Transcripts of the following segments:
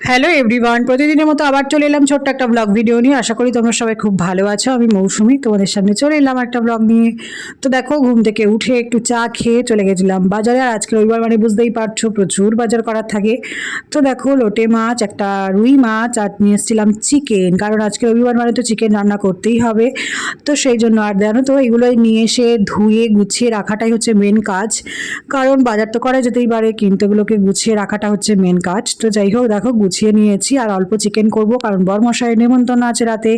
Hello everyone প্রতিদিনের মতো আবার চলে এলাম ছোট্ট একটা ব্লগ ভিডিও নিয়ে। আশা করি তোমরা সবাই খুব ভালো আছো। আমি মৌসুমি, তোমাদের সামনে চলে এলাম একটা ব্লগ নিয়ে। তো দেখো, ঘুম থেকে উঠে একটু চা খেয়ে চলে গেছিলাম বাজারে। আর আজকে রবিবার মানে বুঝতেই পারছ, প্রচুর বাজার করার থাকে। তো দেখো, লোটে মাছ, একটা রুই মাছ, আর নিয়ে এসেছিলাম চিকেন কারণ আজকে রবিবার মানে তো চিকেন রান্না করতেই হবে। তো সেই জন্য আর জানো তো, এগুলোই নিয়ে এসে ধুয়ে গুছিয়ে রাখাটাই হচ্ছে মেন কাজ। কারণ বাজার তো করা যেতেই পারে, কিন্তু এগুলোকে গুছিয়ে রাখাটা হচ্ছে মেন কাজ। তো যাই হোক, দেখো গুছিয়ে নিয়েছি আর অল্প চিকেন করব, কারণ বরমশাই নেমন্তন্ন আছে রাতে,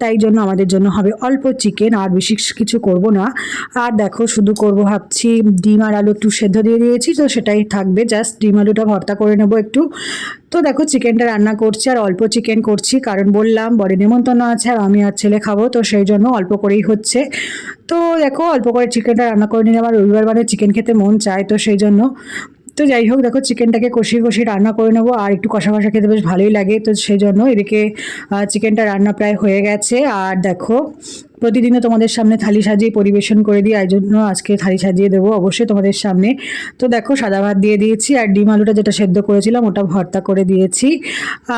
তাই জন্য আমাদের জন্য হবে অল্প চিকেন আর বেশি কিছু করব না। আর দেখো শুধু করব ভাবছি ডিম আর আলু একটু সেদ্ধ দিয়ে দিয়েছি, তো সেটাই থাকবে জাস্ট ডিম আলুটা ভর্তা করে নেব একটু। তো দেখো চিকেনটা রান্না করছি আর অল্প চিকেন করছি, কারণ বললাম বড় নেমন্তন্ন আছে আর আমি আর ছেলে খাব, তো সেই জন্য অল্প করেই হচ্ছে। তো দেখো অল্প করে চিকেনটা রান্না করে নিলে আমার রবিবার মানে চিকেন খেতে মন চায়, তো সেই জন্য তো যাই হোক, দেখো চিকেনটাকে কষিয়ে কষিয়ে রান্না করে নেব। আর একটু কষা কষা খেতে বেশ ভালোই লাগে, তো সেই জন্য এদিকে চিকেনটা রান্না প্রায় হয়ে গেছে। আর দেখো প্রতিদিনও তোমাদের সামনে থালি সাজিয়ে পরিবেশন করে দিই এই জন্য আজকে থালি সাজিয়ে দেবো অবশ্যই তোমাদের সামনে। তো দেখো, সাদা ভাত দিয়ে দিয়েছি, আর ডিম আলুটা যেটা সেদ্ধ করেছিলাম ওটা ভর্তা করে দিয়েছি।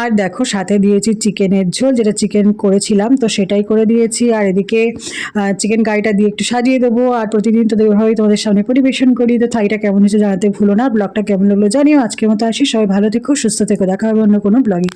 আর দেখো, সাথে দিয়েছি চিকেনের ঝোল, যেটা চিকেন করেছিলাম, তো সেটাই করে দিয়েছি। আর এদিকে চিকেন কারিটা দিয়ে একটু সাজিয়ে দেবো, আর প্রতিদিন তো এভাবেই তোমাদের সামনে পরিবেশন করি। তো থাইটা কেমন হয়েছে জানাতে ভুলো না, ব্লগটা কেমন লাগল জানিও। আজকের মতো আসি, সবাই ভালো থেকো, সুস্থ থেকো, দেখা হবে অন্য কোনো ব্লগে।